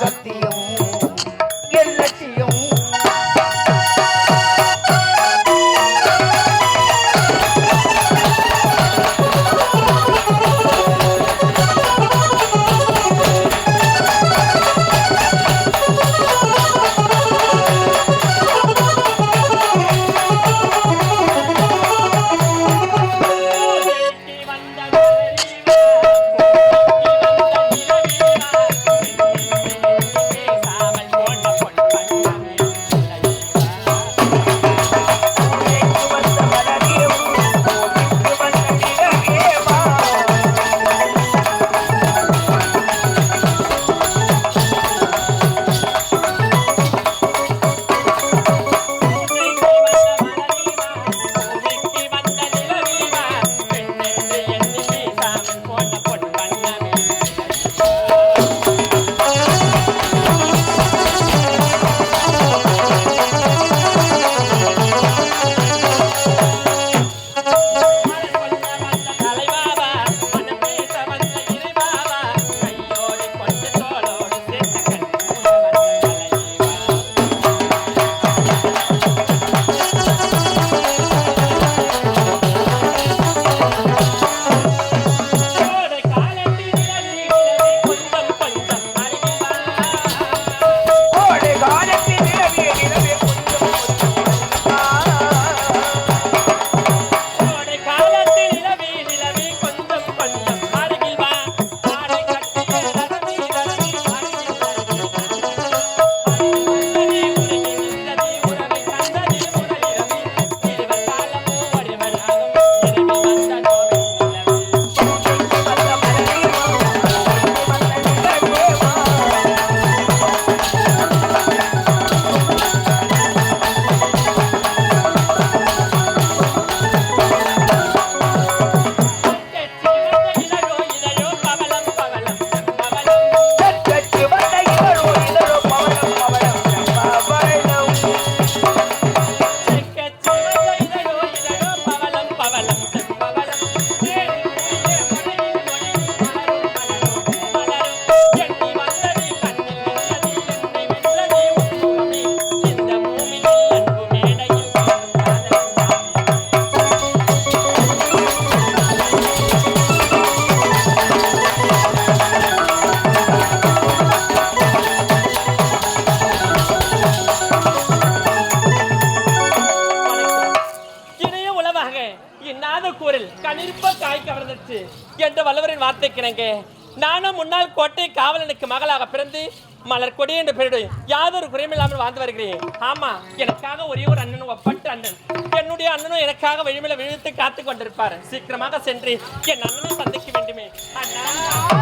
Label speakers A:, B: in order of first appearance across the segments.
A: சத்தியம்
B: நானும் முன்னாள் கோட்டை காவலனுக்கு மகளாக பிறந்து மலர் கொடி என்ற பெயரிடும் யாதொரு இல்லாமல் வாழ்ந்து வருகிறேன். ஆமா எனக்காக ஒரே ஒரு அண்ணனும் ஒப்பட்ட அண்ணன். என்னுடைய அண்ணனும் எனக்காக வழிமையில விழுத்து காத்து கொண்டிருப்பார். சீக்கிரமாக சென்று என் அண்ணனை சந்திக்க வேண்டுமே. அண்ணா!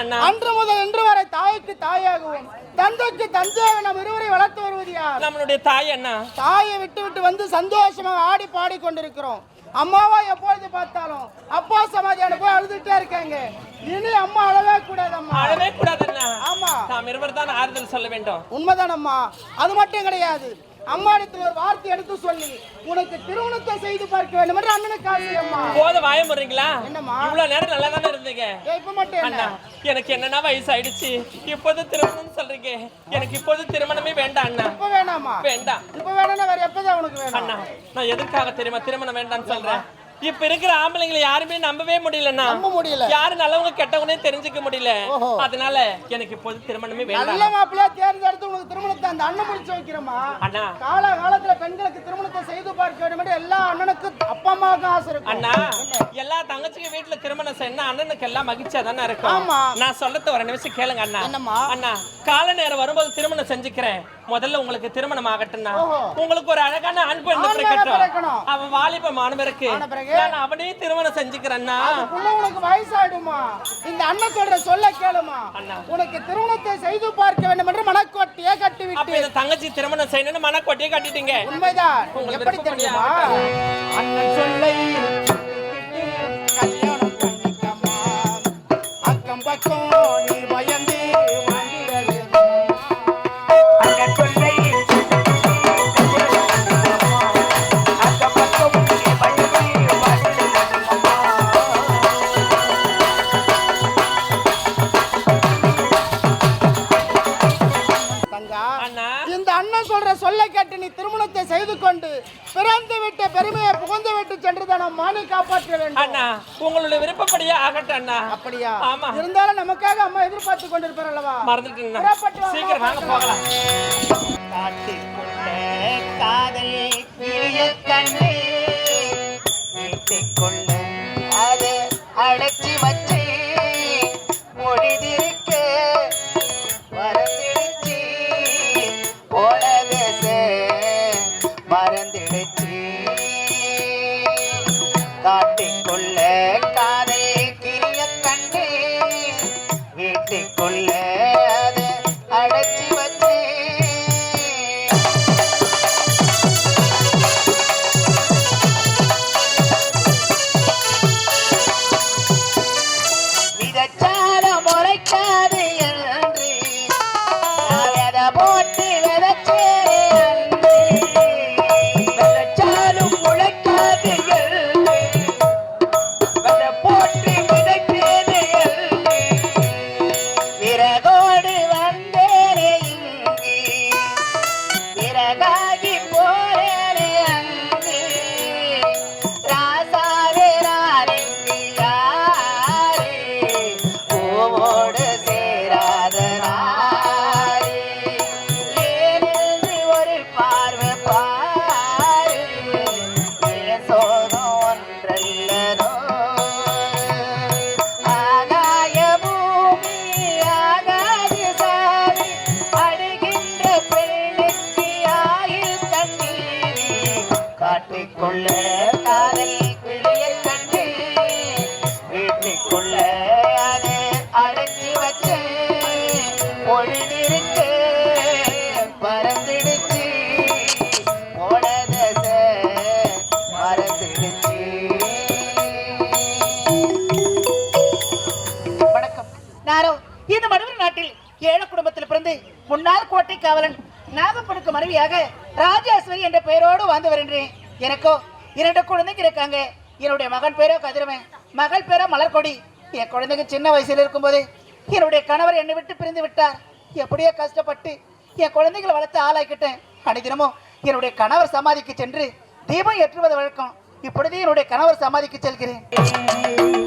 B: அண்ணா.
A: அன்று முதல் இன்று வரை தாய்க்கு தாயாகவும் தந்தைக்கு தந்தையாக நம் இருவரை வளர்த்து வருவது யார்?
B: நம்மளுடைய தாய் அண்ணா.
A: தாயை விட்டு விட்டு வந்து சந்தோஷமாக ஆடி பாடி கொண்டிருக்கிறோம். அம்மாவா எப்பொழுது பார்த்தாலும் அப்பா சமாதியான போய் அழுதுட்டே இருக்காங்க. இனி அம்மா அழவே கூடாது அம்மா
B: அழவே கூடாது
A: ஆமா.
B: நாம் இருவர் தான் ஆறுதல் சொல்ல வேண்டும்.
A: உண்மைதான் அம்மா அது மட்டும் கிடையாது. அம்மா இடத்துல ஒரு வார்த்தை எடுத்து சொல்லி உனக்கு திருமணத்தை செய்து பார்க்க வேண்டும் என்று அண்ணனுக்கு ஆசை அம்மா.
B: போத வாய முறீங்களா
A: என்னம்மா?
B: இவ்வளவு நேரம் நல்லா தானே இருந்தீங்க?
A: இப்ப மட்டும்
B: அண்ணா
A: என்ன
B: எனக்கு என்னன்னா வயசு ஆயிடுச்சு இப்போது திருமணம் சொல்றீங்க. எனக்கு இப்போது திருமணமே வேண்டாம் அண்ணா.
A: இப்ப வேணாமா?
B: வேண்டாம்.
A: இப்ப வேணாம்னா வேற எப்பதான் உனக்கு
B: அண்ணா
A: வேணும்
B: நான் எதற்காக தெரியுமா? திருமணம் வேண்டாம்னு சொல்றேன். இப்ப இருக்கிற ஆம்பளைங்களை யாருமே நம்பவே முடியலண்ணா.
A: நம்ப முடியல.
B: யாரு நல்லவங்க கெட்டவங்கனே தெரிஞ்சுக்க முடியல. அதனால எனக்கு இப்போது திருமணமே
A: நல்ல
B: வேண்டாம்
A: மாப்பிள்ளையா தேர்ந்தெடுத்து உனக்கு திருமணத்தை அந்த அண்ணன் முடிச்சு வைக்கிறோமா
B: அண்ணா.
A: கால காலத்துல பெண்களுக்கு திருமணத்தை செய்து பார்க்க வேண்டும் எல்லா அண்ணனுக்கும் அப்பா அம்மாவுக்கும் ஆசை இருக்கும்.
B: அண்ணா எல்லா தங்கச்சிங்க வீட்டுல திருமணம் செய்யணும் அண்ணனுக்கு எல்லாம் மகிழ்ச்சியா தானே இருக்கும்.
A: ஆமா.
B: நான் சொல்லத்த ஒரு நிமிஷம் கேளுங்க அண்ணா? அண்ணா கால நேரம் வரும்போது திருமணம் செஞ்சுக்கிறேன். முதல்ல உங்களுக்கு திருமணம் ஆகட்டும்னா. உங்களுக்கு ஒரு அழகான ஆண் பெண்
A: பிறக்கணும்.
B: அவன்
A: ஆன பிறகு?
B: நான் அவனே திருமணம் செஞ்சுக்கிறேன்னா
A: உனக்கு வயசாயிடுமா இந்த அண்ணன் சொல்ற சொல்ல கேளுமா
B: அண்ணா.
A: உனக்கு திருமணத்தை செய்து பார்க்க வேண்டும் என்று மனக்கோட்டையே கட்டி விட்டு
B: இந்த தங்கச்சி திருமணம் செய்யணும்னு மனக்கொட்டியே கட்டிட்டீங்க
A: உண்மைதான்
B: உங்களுக்கு
A: எப்படி தெரியுமா. அண்ணன் சொல்லை கல்யாணம் பண்ணிக்கமா அக்கம் பக்கம் நீ
B: உங்களுடைய விருப்பப்படியே ஆகட்டும் அண்ணா.
A: அப்படியா?
B: ஆமா.
A: இருந்தாலும் நமக்காக அம்மா எதிர்பார்த்து கொண்டிருப்பார் அல்லவா
B: மறந்துட்டேன் சீக்கிரம் வாங்க. போகலாம்.
C: காட்டுக்குள்ள காதல் வீட்டுக்குள்ள காதல் கண்டு வீட்டுக்குள்ள அதை அடைச்சி வச்சு பொழுதிருக்கு பறந்துடுச்சு. போனதச வணக்கம். நானும் இந்த மடுவர் நாட்டில் ஏழ குடும்பத்தில் பிறந்து முன்னாள் கோட்டை காவலன் நாகப்பனுக்கு மனைவியாக ராஜேஸ்வரி என்ற பெயரோடு வாழ்ந்து வருகிறேன் எனக்கோ இரண்டு குழந்தைங்க இருக்காங்க. என்னுடைய மகன் பேரோ கதிரவன் மகள் பேரோ மலர்கொடி. என் குழந்தைங்க சின்ன வயசில் இருக்கும்போது என்னுடைய கணவர் என்னை விட்டு பிரிந்து விட்டார். எப்படியோ கஷ்டப்பட்டு என் குழந்தைகளை வளர்த்து ஆளாக்கிட்டேன். அனைதினமும் என்னுடைய கணவர் சமாதிக்கு சென்று தீபம் ஏற்றுவது வழக்கம். இப்பொழுது என்னுடைய கணவர் சமாதிக்கு செல்கிறேன்.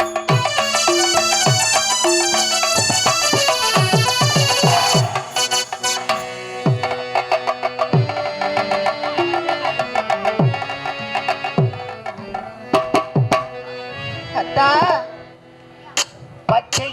C: பச்சை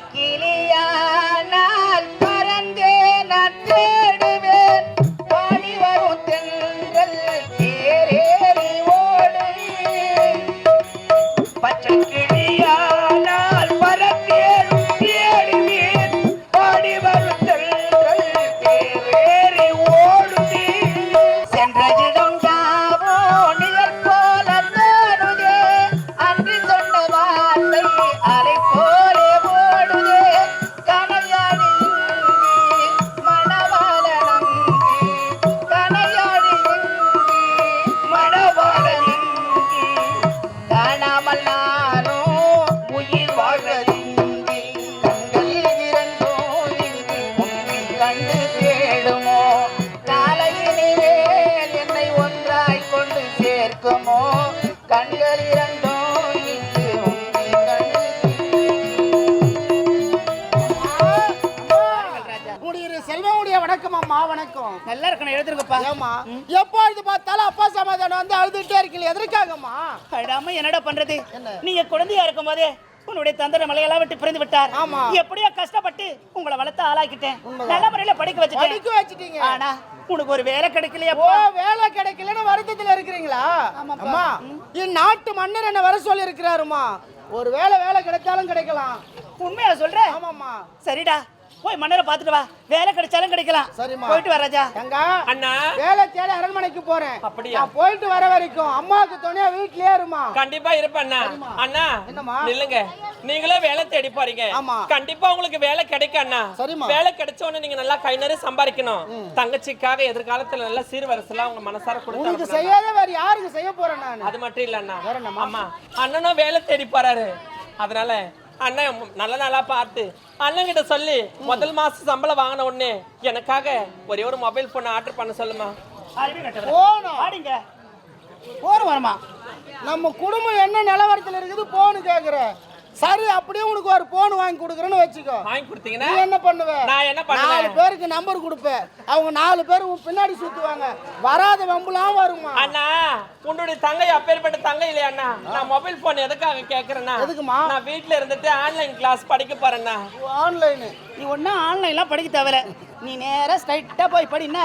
C: நல்லா இருக்கணும் எழுதுருங்கப்பா
A: ஏம்மா? எப்பொழுது பார்த்தாலும் அப்பா சமாதானம் வந்து அழுதுட்டே இருக்கீங்க எதற்காகம்மா?
C: அடாம என்னடா பண்றது? நீங்க குழந்தையா இருக்கும் போதே உன்னுடைய தந்தர மலையெல்லாம் விட்டு பிரிந்து விட்டார்.
A: ஆமா.
C: எப்படியோ கஷ்டப்பட்டு உங்களை வளர்த்து ஆளாக்கிட்டேன். நல்ல முறையில படிக்க வச்சுட்டேன்.
A: படிக்க வச்சுட்டீங்க.
C: ஆனா உனக்கு ஒரு வேலை கிடைக்கலையா
A: ஓ வேலை கிடைக்கலன்னு வருத்தத்துல இருக்கிறீங்களா? அம்மா இந்நாட்டு மன்னர் என்ன வர சொல்லி இருக்கிறாருமா ஒரு வேலை வேலை கிடைச்சாலும் கிடைக்கலாம்.
C: உண்மையா சொல்ற?
A: ஆமாம்மா.
C: சரிடா. போய் மன்னரை பார்த்துட்டு வா. வேலை கிடைச்சாலும் கிடைக்கலாம்.
A: சரிம்மா.
C: போயிட்டு வா ராஜா.
A: எங்க?
B: அண்ணா.
A: வேலை தேடி அரண்மனைக்கு போறேன்.
B: அப்படியா?
A: நான் போயிட்டு வர வரைக்கும் அம்மாவுக்கு துணையா வீட்லயே இருமா?
B: கண்டிப்பா இருப்பேன் அண்ணா. அண்ணா
A: என்னம்மா?
B: நில்லுங்க. நீங்களும் வேலை தேடி போறீங்க.
A: ஆமா.
B: கண்டிப்பா உங்களுக்கு வேலை கிடைக்கும் அண்ணா.
A: சரிம்மா.
B: வேலை கிடைச்ச உடனே நீங்க நல்லா கை நிறைய சம்பாதிக்கணும். தங்கச்சிக்காக எதிர்காலத்துல நல்ல சீர்வரிசெல்லாம் உங்க மனசார
A: உனக்கு
B: கொடுத்து
A: செய்யாத வேற யாருக்கு செய்ய போறேன் நான்?
B: அது மட்டும் இல்ல அண்ணா.
A: வேற என்னம்மா?
B: ஆமா அண்ணனும் வேலை தேடி போறாரு. அதனால அண்ணன் நல்ல நாளா பார்த்து. அண்ணன் கிட்ட சொல்லி முதல் மாசம் சம்பளம் வாங்கின உடனே எனக்காக ஒரே ஒரு மொபைல் போன் ஆர்டர் பண்ண சொல்லுமா?
C: ஆடிங்க
A: போரும் வருமா? நம்ம குடும்பம் என்ன நிலவரத்தில் இருக்குது? போன்னு கேட்குறேன் சரி அப்படியே உனக்கு ஒரு போன் வாங்கி கொடுக்குறேன்னு வச்சுக்கோ.
B: வாங்கி கொடுத்தீங்கன்னா
A: நீ என்ன பண்ணுவ?
B: நான் என்ன பண்ணுவேன்?
A: நாலு பேருக்கு நம்பர் கொடுப்பேன் அவங்க நாலு பேர் உன் பின்னாடி சுத்துவாங்க. வராத வம்புலாம் வருமா?
B: அண்ணா உன்னுடைய தங்கை அப்பேற்பட்ட தங்கை இல்லையா அண்ணா? நான் மொபைல் போன் எதுக்காக கேக்குறேன்னா
A: எதுக்குமா?
B: நான் வீட்ல இருந்துட்டு ஆன்லைன் கிளாஸ் படிக்க போறேன்னா
A: ஆன்லைனு
C: நீ ஒன்றும் ஆன்லைன்லாம் படிக்க தேவையில்ல. நீ நேரா ஸ்ட்ரைட்டா போய் படி என்ன?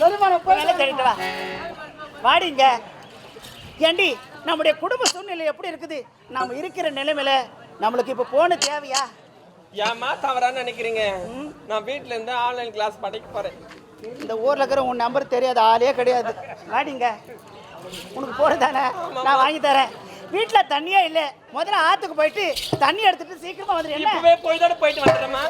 A: சரிம்மா நான் போய்
C: வாடிங்க. ஏண்டி நம்முடைய குடும்ப சூழ்நிலை எப்படி இருக்குது? நாம இருக்கிற நிலைமையில நம்மளுக்கு இப்போ போன தேவையா?
B: ஏமா தவறா நினைக்கிறீங்க? நான் வீட்ல இருந்து ஆன்லைன் கிளாஸ் படிக்க போறேன்.
C: இந்த ஊர்ல இருக்கிற உன் நம்பர் தெரியாத ஆளே கிடையாது. வாடிங்க. உனக்கு போறதானே நான் வாங்கி தரேன். வீட்டுல தண்ணியே இல்ல. முதல்ல ஆத்துக்கு போயிட்டு தண்ணி எடுத்துட்டு சீக்கிரமா என்ன?
B: இப்பவே பொழுதோட போயிட்டு வந்துடுறேம்மா.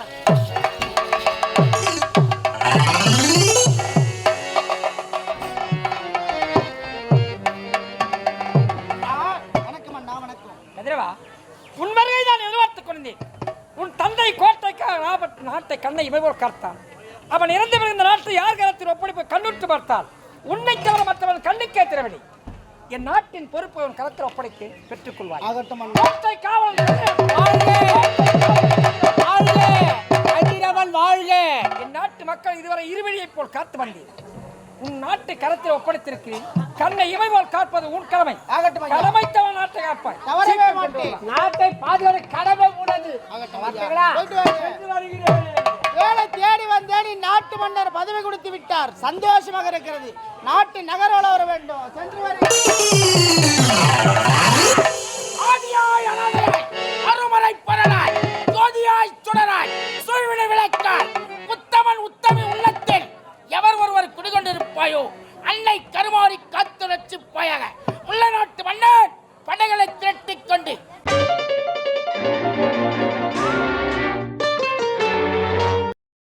D: கண்ணை இமைபோல் கர்த்தான் அவன் இறந்து விழுந்த நாட்டை யார் கரத்தில் ஒப்படைப்பு கண்ணுற்று பார்த்தால் உன்னை தவிர மற்றவன் கண்ணுக்கே திறவில்லை. என் நாட்டின் பொறுப்பை உன் கரத்தில் ஒப்படைத்து பெற்றுக்கொள்வாய்
A: ஆகட்டும்
D: காவல் வாழ்க! என் நாட்டு மக்கள் இதுவரை இருவழியைப் போல் காத்து வந்தேன் உன் நாட்டை கரத்தில் ஒப்படைத்திருக்கிறேன். கண்ணை இமை போல் காப்பது உன் கடமை.
A: ஆகட்டும் ஐயா.
D: கடமைத்தவன் நாட்டை காப்பாய். நாட்டை பாதுகாக்க கடமை. சென்று வருகிறேன்
A: ஏழை தேடி வந்தேன் நாட்டு மன்னர் பதவி கொடுத்து விட்டார். சந்தோஷமாக இருக்கிறது. நாட்டு நகர வர வேண்டும். சென்று
D: அருமலை பரலாய் ஜோதியாய் சுடராய் சூழ்விட விளக்காய் உத்தமன்
E: உத்தமி உள்ளத்தில் எவர் ஒருவர் குடிகொண்டிருப்பாயோ அன்னை கருமாறி காத்துணர்ச்சி பாயாக உள்ள நாட்டு மன்னர் படைகளை திரட்டிக் கொண்டு